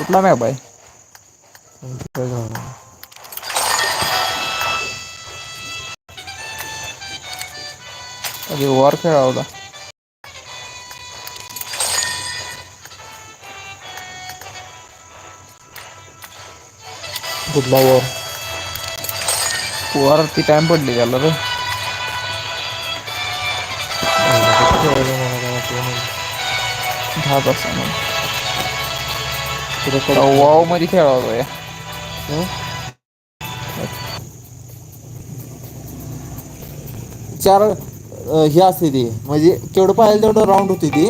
कुठला मॅप आहे? अरे वर खेळा होता कुठला वर वर ती टाइम पडली त्याला रे. दहा तासानं वावमध्ये खेळा होता या. चार हे असते ती. म्हणजे केवढं पाहिजे तेवढं राऊंड होती ती.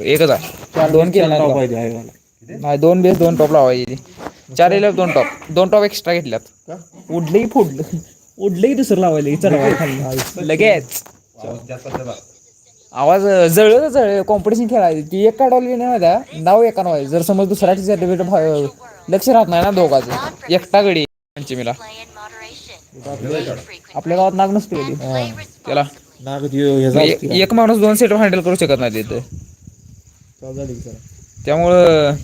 एकच आहे. दोन केलं नाही दोन बेस दोन टॉप लावायची चार दोन टॉप दोन टॉप एक्स्ट्रा घेतल्यात. उडलं की फोडलं. उडलं की दुसरं लावायला लगेच. आवाज जळलं जळ कॉम्पिटिशन खेळायची ती एक काढवली नाही माहिती? नाव एका नाव जर समज दुसऱ्या सर्टिफिकेट लक्ष राहत नाही ना दोघाचं. एकटा गडी पंचमीला. आपल्या गावात नाग नसते त्याला. नाग ह्याचा एक एक माणूस दोन सेट हँडल करू शकत नाही तिथे. त्यामुळं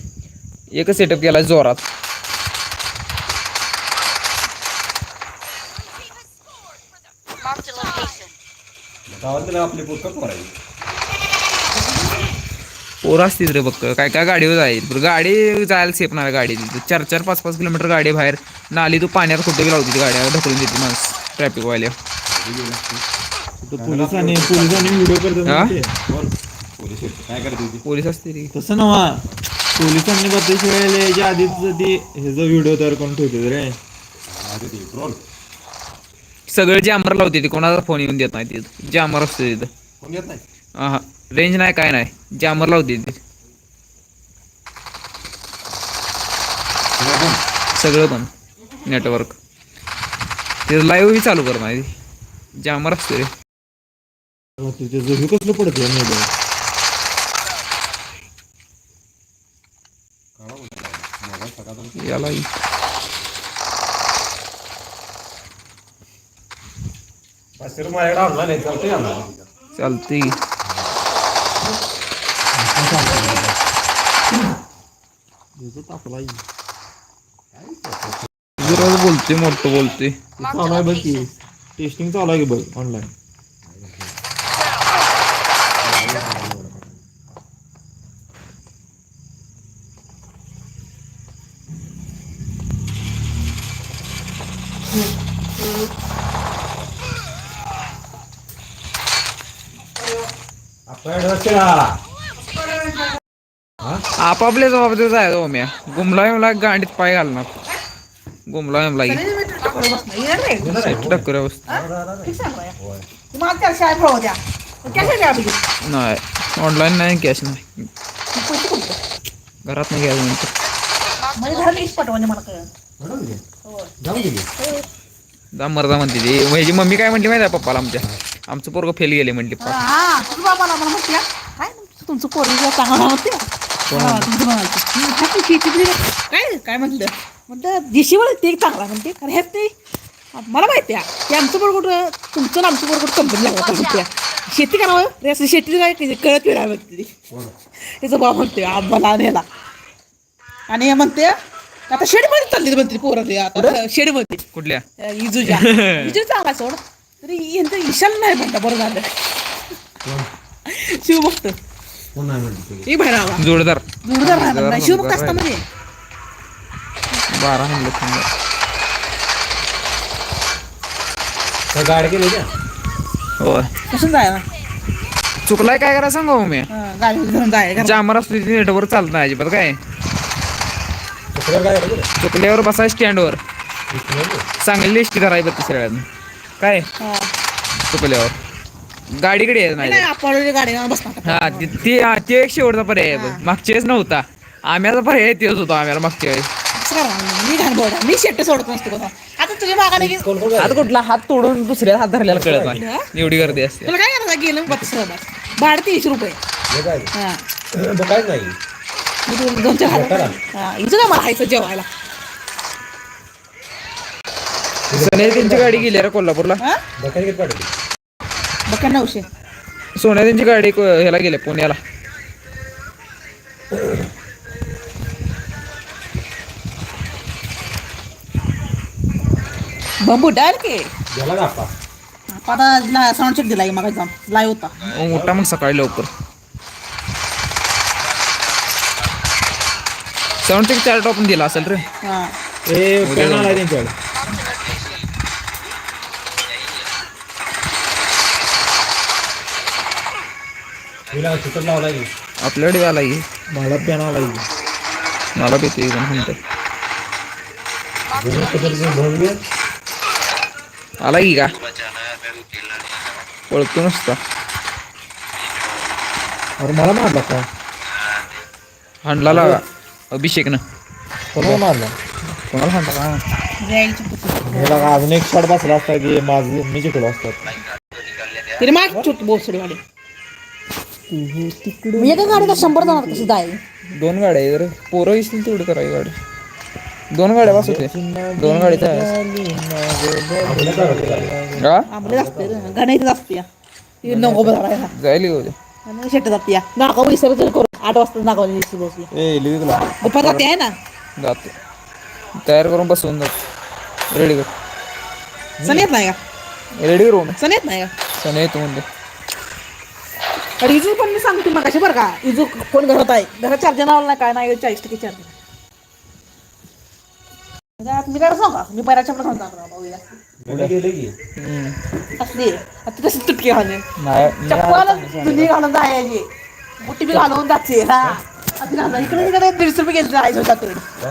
एकच सेटअप केला जोरात. Marked a location. गावातले आपले पुस्तक भरायचे पोरं असतील रे बघ काय काय गाडीवर जाईल. बरं गाडी जायला सेफ नाही गाडी. तिथं चार चार पाच पाच किलोमीटर गाडी बाहेर नाली तू पाण्यात कुठे बी लावती ती गाड्या ढकलून देते माणूस ट्रॅफिकवाल्या पोलिसांनी पोलिसांनी व्हिडिओ करतात हा? पोलीस होते. काय करत होती पोलीस असते रे तसं नवा पोलिसांनी वेळेला याच्या आधीच ती ह्याचा व्हिडिओ तयार करून ठेवते रे. सगळं जॅमर लावते ती कोणाचा फोन येऊन देत नाही तिथं. जॅमर असतो तिथं. कोण येत नाही? हा रेंज नाही काय नाही. जॅमर लावते ती. सगळं बंद. सगळं पण नेटवर्क ते लाईव्ह बी चालू करत नाही जॅमर असते रे. हे कसलं पडतं नाही याला चालते बोलते मोठं बोलते चालू आहे बघ. टेस्टिंग चालू आहे बघ ऑनलाईन आपापल्या जबाबदारी जायचं ओम्या गुमला विमला गांडीत पाय घालणार. गुमला विमला टक्कर नाही. ऑनलाईन नाही कॅश नाही. घरात नाही घ्यायचं म्हणतो. म्हणजे. हो. जा मर्दा म्हणते ती. माझी मम्मी काय म्हणली माहिती आहे पप्पाला आमच्या? आमचं पोरग फेल गेले म्हणली. हा, तुझं बाबाला मला म्हणते काय तुमचं पोरगी चांगला काय काय म्हटलं? म्हटलं देशीवर ते चांगला म्हणते कारण ह्यात ते. मला माहिती आहे की आमचं बरोबर तुमचं आणि आमचं बरोबर कंपनी लागत म्हणते. शेती करावं रे असं शेती काय कळत ती त्याचं बाबा म्हणते आम्हाला आणि ह्याला. आणि हे म्हणते आता शेडमध्ये चालली म्हणते पोरं ते आता शेडमध्ये. कुठल्या? इजूच्या इजू चांगला सोड. तरी यांचं ईशान नाही म्हणता बरं झालं. शिवभक्त कोण नाही म्हणते? ही जोडदार. जोरदार नाही म्हणता शिवभक्त असता म्हणजे बारा समजा. गाडी गेली का? होय. कसं जायला चुकलाय काय करा सांगा मी? गाडी घेऊन जाय घरात. जामर असतो नेटवर चालत नाही अजिबात काय? चुकल्यावर काय करायचं? चुकल्यावर बसाय स्टँडवर? चांगली एसटी करायची बत्तीस वेळानं काय? हा. चुकल्यावर. गाडीकडे यायचं नाही नाही आपण गाडी बसणार. हा ती ती- हा, ते एक शेवटचा पर्याय आहे बघ. मागच्या वेळेस नव्हता. आम्याचा पर्याय तेच होता आम्हाला मागच्या वेळेस. मी घाण बोर्ड मी शेट्ट सोडत नसतो कोणा आता तुझ्या मागाने गे- कोण कोण हात कुठला? हात तोडून दुसऱ्या हात धरलेला कळत नाही. हा? एवढी गर्दी असते. तुला काय करायचं? गेलं बत्तीस बस भाडं तीनशे रुपये. काय? हा. बघायच नाही. मी दोन दोन चार मोठा हजार हा इथं काय मला हायचं जेवायला. सोन्या त्यांची गाडी गेली रे कोल्हापूरला. हा? बघा नऊशे. सोन्या त्यांची गाडी को- ह्याला गेल्या पुण्याला. बंबू डाल के? गेला आता साऊंड चेक दिला मग लाईव्ह होता. मग उठा मग सकाळी लवकर. साऊंड चेक चार टॉपन दिला असेल रे. हा. ए पॅन लावला आपल्याकडे आला मला पॅन आलाय. मला भेटते एकदम म्हणते आला की का? ओळखतो नुसता. अरे मला मारला का? हांडला लागा. अभिषेकनं. कोणाला मारला कोणाला हांडला का? अजून एक शॉट बसला असता की माझं मी जिंकलो असतात तरी माग छोटी बोसडी गाडी मी एका गाडीला शंभर जाणार कशी जाय? दोन गाड्या आहे जर. पोरं येतील तेवढं करायची गाडी. दोन गाड्या बस होते. दोन गाडीचा हा? आंबले असते गणायचं असते ती नको बघायला जायला होते आणि शेट जाते या. करू आठ वाजता बसली ए लिही तुला दुपार जाते आहे ना? जाते. तयार करून बसवून जात. रेडी कर. सण येत नाही का? रेडी करू सण येत नाही का? सण येतो म्हणते. इजू पण मी सांगते मग कशी बरं का. इजू कोण घरात आहे? घरात चार्जर लावलं नाही काय नाही चाळीस टक्के चार्जर मी काय सांगा मी पैराच्या पण सांगता असली आता तशी तुटके घालून चप्पल तुझी घालून जायची. बुट्टी बी घालून जाते हा. आता घालून इकडे तिकडे दीडशे रुपये घेतले जायचं जातो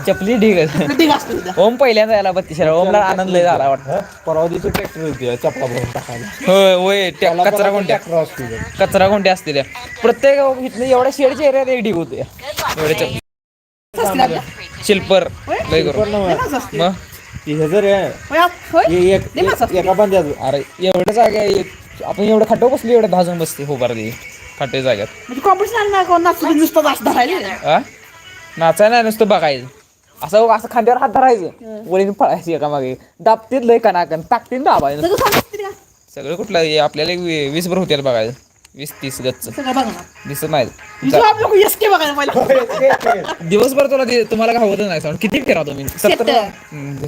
चपली ठीक आहे ठीक असतो तिथं ओम पहिल्यांदा यायला बत्तीस ओमला आनंद लय झाला वाटतं. परवा दिवशी ट्रॅक्टर होती चपला भरून टाकायला. होय होय त्या कचरा कोणत्या? ट्रॅक्टर असतो कचरा कोणत्या असते त्या? प्रत्येक इथलं एवढ्या शेडच्या एरियात एक ढीग होते. एवढ्या चपली आपल्या. शिल्पर. लय करून. असते. मग? हे जर आहे, होय आप- होय? हे एक असते. बंद्याचं अरे एवढ्या जागा आहे, आपण एवढं खाटो बसली एवढं जण बसते हो दे. खाटे जाग्यात. म्हणजे कॉम्पिटिशन नाही कोण नाचलं नुसतं आ नाचायला नाही नुसतं बघायचं. असं असं खांद्यावर हात धरायचं. वळीने पळायची एका मागे दाबतीत लय कनाकन ताकतीन दाबायचं. सगळं का? सगळं कुठलं हे आपल्याला एक वी- वीस भर होत्याला बघायचं वीस तीस गच्च. सगळं दिसत नाही. लोक के बघायला पहिला. दिवसभर तुला तुम्हाला घावत नाही साऊंड किती फिरा तुम्ही? सत्तर?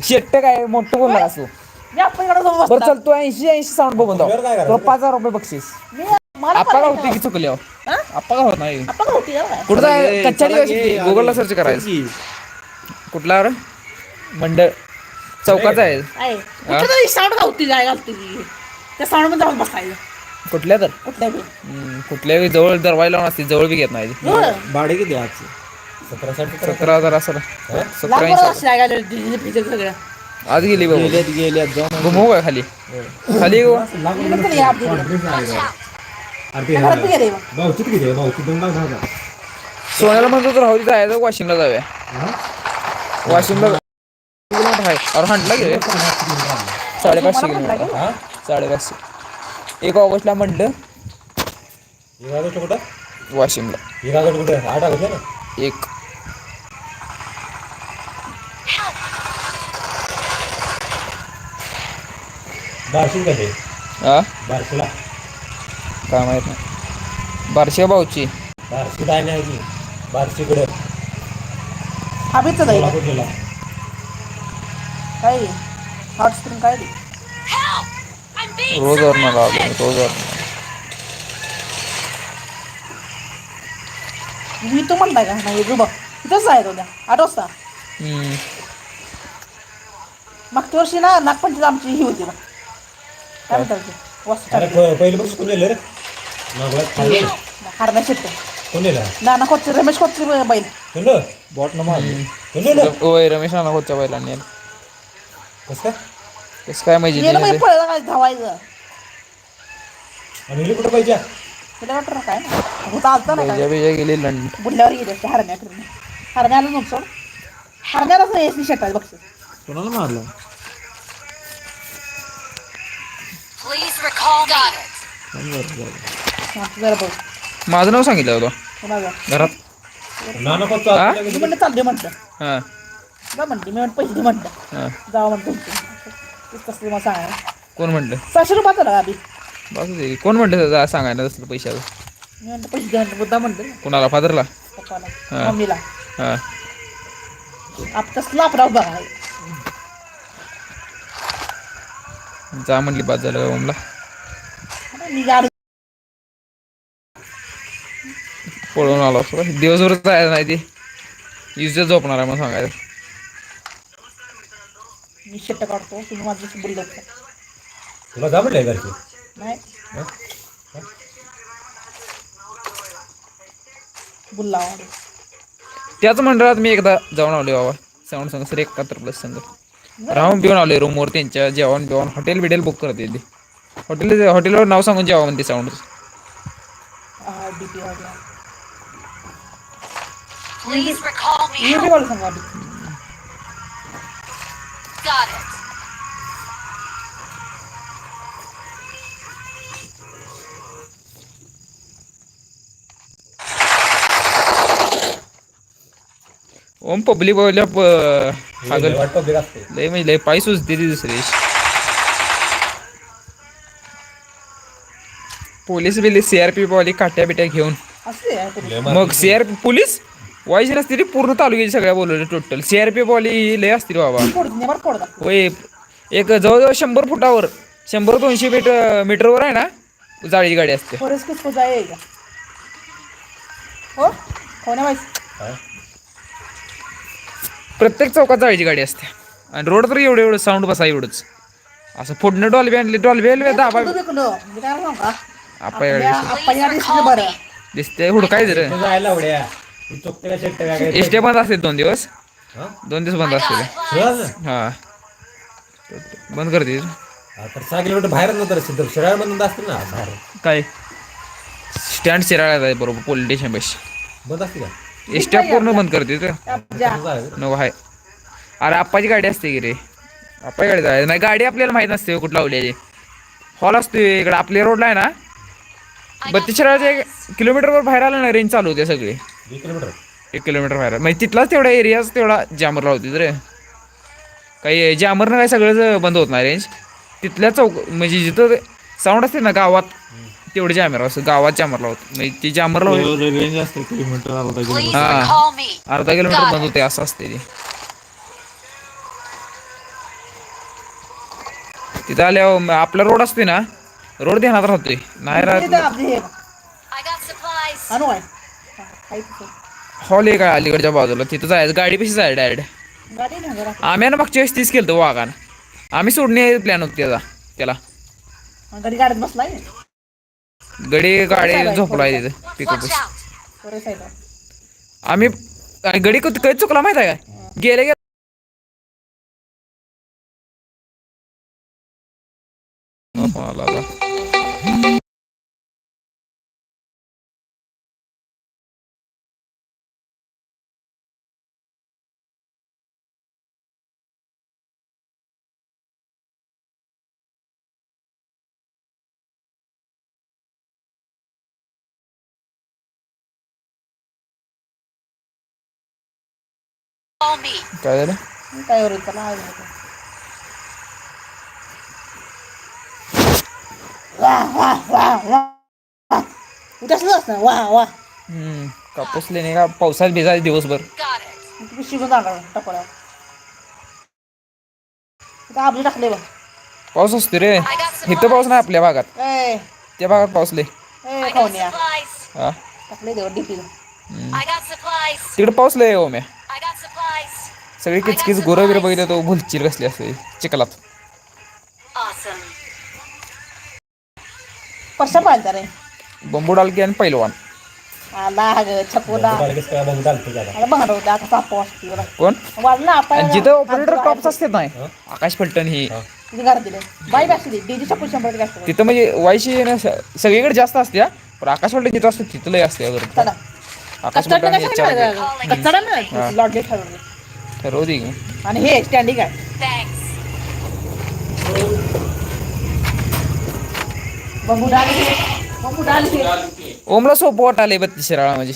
शेट्ट. काय? मोठं बोलणार असो. मी आपण इकडे जाऊन बरं बसणार. चल तू ऐंशी ऐंशी साऊंड बघून जाऊ. काय? तुला पाच हजार रुपये बक्षीस. का नाही होती की हा? आप्पा का होत नाही? कुठं घे, गुगलला सर्च करायचं. कुठला रे? मंडळ. चौकात आहे. साऊंड घालती जाय घालती ती. त्या साऊंडमध्ये जाऊन बसायचं. कुठल्या तर? कुठल्या जवळ दरवाजा लावून असते जवळ बी घेत नाही? भाडे किती आजचे? सतरा साठ सतरा सतरा हजार असं सतरा का आज गेली बाबा जाऊन घुमव काय खाली? खाली भाऊची किती आहे भाऊची दोन लाख दहा हजार सोन्याला म्हणतो तर राहू दे जायचं वाशिमला जाऊया? वाशिमला आहे हंटला गेले. साडेपाचशे किलोमीटर हा? साडेपाचशे. एक ऑगस्टला एक कुठं? वाशिमला. एक कुठं? आठ ना? हा? बारशीला. काय माहीत नाही. बारशे भाऊची. बारशी काय नाही की बारशीकडे. हवेचं जाईल. काय? हॉट स्प्रिंग काय रोज वरनं लावलं रोज वरनं मी तो म्हणताय का? नाही रुबा. तिथंच आहे तो उद्या आठ वाजता. हम्म. मागच्या वर्षी ना नागपंचमी आमची ही होती ना काय म्हणतात ते? वस्त्र अरे प- पहिलं बस कोण नेलं रे. हरण्या नाना खोचे रमेश खोचे बैल? होय रमेश नाना होत्या बैलांनी कसं काय? कसं काय माहिती? पळलं काय धावायचं? हे कुठं पाहिजे? तिला काय ना गेली बुडल्यावर गेले ते हरण्या हरण्याला नुकसान हरण्यालाच नाही शेटाय बघते कोणाला मारलं? Please recall Got माझं नाव सांगितलं होतं. घरात? मी म्हणलं चालते म्हटलं हां. जा म्हणते मी म्हणलं पैसे म्हटलं हां. म्हणतो कसं मला सांगा कोण म्हटलं? सहाशे रुपयाचं आधी. बस. कोण म्हटलं जा सांगायला तसलं पैशाचं. मी म्हणतो पैसे मुद्दा म्हणतो कुणाला? फादरला? पप्पाला. हा. मम्मीला. हां. आप कसला अपराध बघा जा म्हणली बाद झालं ओमला. पळून आलो असतो दिवसभर जायचं नाही ते. इज्जत झोपणार आहे मग सांगायचं. मी शेट्ट काढतो तुम्ही माझ्याशी बोललो? तुला जा म्हटलंय घरचे? नाही. हा? बुल्ला त्याच मंडळात मी एकदा जाऊन आलो बाबा. साऊंड संघ सर एकाहत्तर प्लस संघ. राहून पिऊन आलोय रूमवर त्यांच्या जेवण बिवण हॉटेल बिटेल बुक करते ते हॉटेल हॉटेलवर नाव सांगून जेवा म्हणते साऊंड. ओम पब्लिक लय म्हणजे लय पाय सुचते ती दुसरी. पोलीस बिलीस सीआरपी वाली काट्या बिट्या घेऊन. मग. CRP police? वाईज नसते रे पूर्ण तालुक्याची सगळ्या बोलवले टोटल सीआरपी वाली लय असतील बाबा. होय एक जवळजवळ शंभर फुटावर शंभर दोनशे मीटर मीटरवर आहे ना जाळीची गाडी असते. हो? प्रत्येक चौकात जाळीची गाडी असते. आणि रोड तर एवढं एवढं साऊंड बसा एवढंच. असं फोडणं डॉल्बी आणली डॉल्बी आणली दाबा बरं. दिसते हुडकाय जर. जायला उड्या का शेट्टे? एस टी बंद असते दोन दिवस. हा? दोन दिवस बंद असते सहज? हा. बंद करते. तर सहा किलोमीटर बाहेर नंतर सिद्ध शिराळ बंद असतील ना बाहेर? काय? स्टँड शिराळ्यात आहे बरोबर पोलीस स्टेशन पैसे बंद असते का? एस टी पूर्ण बंद करते तर. आहे? नको आहे. अरे आप्पाची गाडी असते की रे? आप्पाची गाडी जायचं नाही गाडी आपल्याला माहीत नसते कुठं लावलेली हॉल असतो इकडे आपल्या रोडला आहे ना? बत्तीस शिराळ्याच्या किलोमीटरवर बाहेर आलं ना रेंज चालू होते सगळे. एक किलोमीटर. एक किलोमीटर बाहेर. म्हणजे तिथलाच तेवढा एरियाच तेवढा जामर लावते रे. काही जामरनं काही सगळंच बंद होत नाही रेंज तिथल्या चौक म्हणजे जिथं साऊंड असते ना गावात तेवढे जामर असतं गावात जामर लावत म्हणजे ती जामर लावली रेंज असते किलोमीटर अर्धा Please kilometre Ah. recall me. अर्धा किलोमीटर बंद होते असं असते ते. तिथं आल्यावर आपला रोड असते ना रोड ध्यानात राहतोय नाही राहत. आणू आहे आहे. हॉल आहे का अलीकडच्या बाजूला? तिथं जायचं. गाडी पेशी जायचं डायरेक्ट गाडी नाही जरा. आम्ही ना मागच्या वेळेस तीच केलं वाघान. आम्ही सोडणे प्लॅन होते त्याचा. त्याला. गाडी गाडीत बसलाय? गडी गाडी झोपलाय तिथं पिकअप! बरं साईड आम्ही आणि गडी कधी कधी चुकला माहीत आहे का? गेले गेले. आला, आला. काय झालं? काय येतो. वा वा कापूस लेणे का? पावसात भिजायचं दिवसभर. तुम्ही शिकून जाणार टाकले बघ. पाऊस असतो रे. इथं पाऊस नाही आपल्या भागात. त्या भागात पाऊस लय. ए I got खाऊनिया supplies. हा. टाकले देव डीपी I got supplies. तिकडे पाऊस लय हो म्या. सगळी किचकीच गुरं बिरं बघितलं तो भुलचील कसली असते. चिखलात. परसा पाहिजे रे? बंबू डालकी आणि पैलवान. आला ग छपोला कोण? आणि जिथं ऑपरेटर टॉप्स असतात नाही आकाश फलटण ही. तिथे म्हणजे वायशी सगळीकडे जास्त असते हा. पण आकाश फलटण जिथं असतं तिथं लय असते आकाश फलटण ठरवू दे की. आणि हे स्टँडिंग आहे. डाल ओमला सोपं बत्तीस शिराळा म्हणजे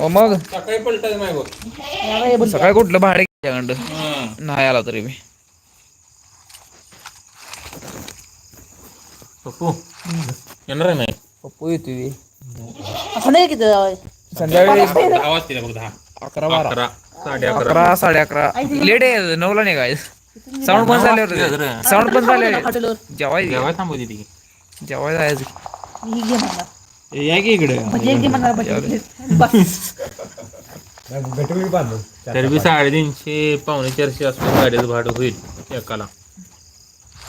ओ मग? सकाळी पलटायचं नाही बघ. हे बोल सकाळी कुठलं भाडे घ्यायच्याकडं नाही आला तरी मी पप्पू येणार आहे नाही? पप्पू येतो बे. असं नाही किती संध्याकाळी आवाज दिला बघ दहा. अकरा बारा. अकरा साडे अकरा. अकरा साडे अकरा. लेट आहे नऊला निघायचं साऊंड बंद झाल्यावर साऊंड बंद झाल्यावर हॉटेलवर जेवाय जेव्हा थांबवली ती जेवाय जायचं मी घे म्हणणार ए, या की इकडे. भजी घे म्हणणार भजी बस. तर बी साडेतीनशे पावणे चारशे असं गाडीचं भाडं होईल एकाला.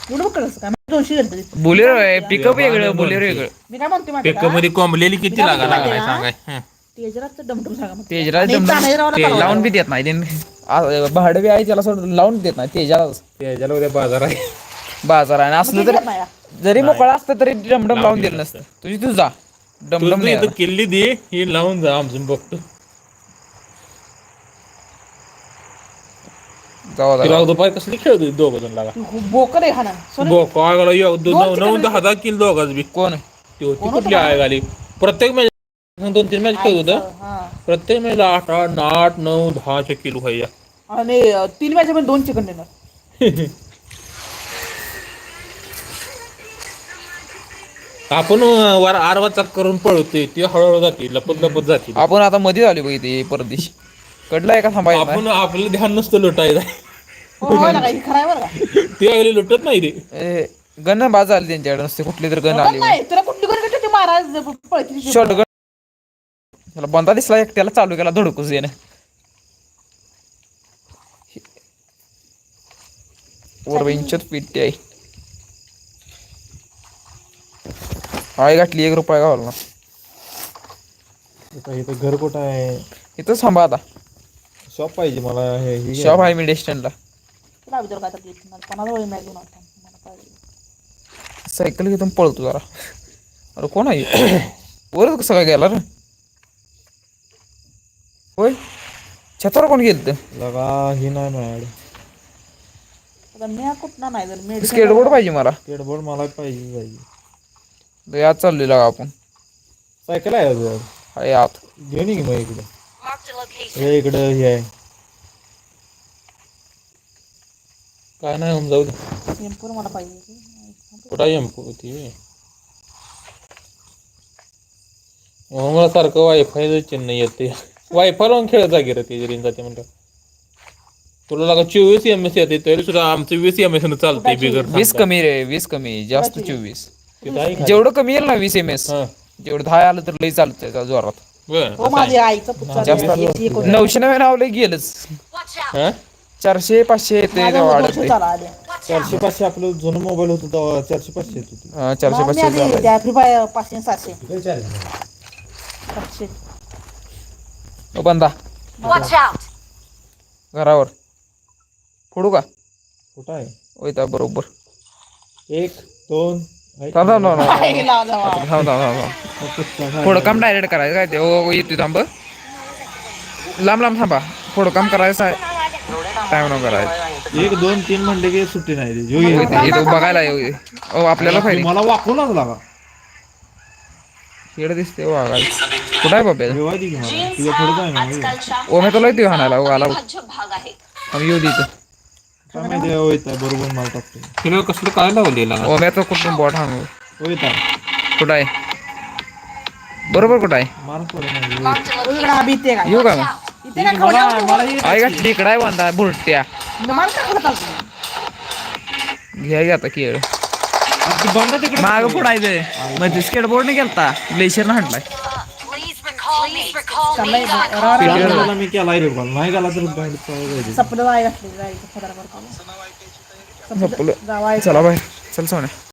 एवढं बघ कसं काय मी दोनशे घेतलं तिथं. बोलेरो आहे. पिकअप वेगळं बोलेरो वेगळं. मी काय म्हणते माहिती पेकमध्ये कोंबलेली किती लागा लागा काय सांगाय? हं. तेजरात डमडम सांगा मग. तेजरा आणि जमलं- तानाजीरावला ते करावं लावून बी देत नाही. ते आ- भाडं बी आहे त्याला सोडून लावून देत नाही. तेजाला त्याच्याला उद्या बाजार आहे. बाजार आहे. आणि असलं तरी हा. जरी मोकळा असतं तरी डमडम लावून दिलं नसतं. तुझी तू जा. डमडम तू नाही इथं किल्ली दे ही लावून जा आमचं बघतो. तिला दुपारी कसली खेळतो दोघ जण लागा? तू बोकड आहे खाना सोनं. बो काय गेला नऊ नऊ दहा दहा किल दोघाच बी. कोण? ती होती कुठली आहे गाली प्रत्येक दोन तीन मॅच खेळत होतं हा. प्रत्येक मॅचला आठ आठ आठ नऊ दहाच्या किलो व्हायच्या आणि तीन मॅच मध्ये दोन चिकन देणार आपण वर आरवा करून पळतोय ती हळूहळू जाते लपत लपत जाते आपण आता मध्ये आलो बघ इथे परदेशी कडला एका थांबायला आपण आपलं ध्यान नसतं लुटायचं हो हो आहे का. ते अगली लुटत नाही रे गण बाज आली त्यांच्याकडे नसते कुठली तर गण आली. नाही तुला कुठली ते महाराज पळतील. शॉर्ट गण त्याला बंदा दिसला एकट्याला चालू केला धडकूच येणं ओरवेंचत पिट्टी आहे. हाय गाठली एक रुपया गावाला इथं इथं घर कुठं आहे? इथंच थांबा आता. शॉप पाहिजे मला हे हे घ्या. शॉप आहे मी स्टँडला कोणाला वळी मला पाहिजे. सायकल घेऊन पळतो जरा. अरे कोण आहे? वर कसं काय गेला रे. होय छतावर कोण गेलं लगा ही नाही माझ्याकडे आता मी कुठं नाही जर मेडिसिन स्केटबोर्ड पाहिजे मला स्केटबोर्ड मला पाहिजे पाहिजे यात चाललेला आपण सायकल आहे अजून हाय आत घेऊन ये की मग इकडे. हे इकडं हे आहे काय नाही होऊन जाऊ दे एम्पोर मला पाहिजे कुठं एमपू होती मला सारखं वायफाय चिन्ह येते वायफाय लावून खेळत जागे रे ते रेंज जाते म्हणतात. तुला लागा चोवीस एम एस येते तरी सुद्धा आमचं वीस एम एस चालतंय बिगर वीस कमी रे वीस कमी जास्त चोवीस? जेवढं कमी येईल ना वीस एम एस हा. जेवढं दहा आलं तर लई चालतंय त्या जोरात. हो असं माझ्या आईचं पुढचा जास्त नऊशे नव्याण्णव गेलंच Watch out. आहे. हा? चारशे पाचशे येते ते वाढत चारशे पाचशे आपलं जुनं मोबाईल होतं तेव्हा चारशे पाचशे येत होती. अं, चारशे पाचशे फ्री फायर पाचशे सातशे बंदा. Watch out! घरावर. फोडू का? कुठं आहे? त्या बरोबर. एक दोन. थांब थांब थांब थांब. थोडं काम डायरेक्ट करायचं. काय ते? ओ येतो थांब. लांब लांब थांबा. थोडं काम करायचं आहे. टाइम न करायचं? एक दोन तीन म्हणले की सुट्टी नाही. इथं बघायला येऊ ओ आपल्याला फायदे मला वाकूनच लागा ना होय. ओ मी तुला येतो हाणायला ओ आला. भाग आहे. आम्ही येऊ देतो काय माहिती आहे, होय, त्या बरोबर मला टाकतो तिला कसलं काय लावलेलं ओ मी तो कुठून बॉट हाणू? होय त्या कुठं आहे? बरोबर कुठं आहे? मार पडे नाही इकडं आम्ही इथे काय येऊ का? मग इथे काय मला खाऊ मला हे आहे का तिकडं आहे बांधा बुरट्या. मला काय करत आलं? घ्या घ्या आता खेळ ती माग पुढायचं मग स्केटबोर्ड नाही गेलता ग्लेशियरनं हाणलाय. Please recall me. Please recall चाललंय me. Got राव- त्या राव- मुलाला मी केलाय रे कॉल नाही गेला तर बँड पाहिजे. सपलं जाय घातली जायचं फदार करतो झोपलं. जावायचं चला बाय चल सोन्या.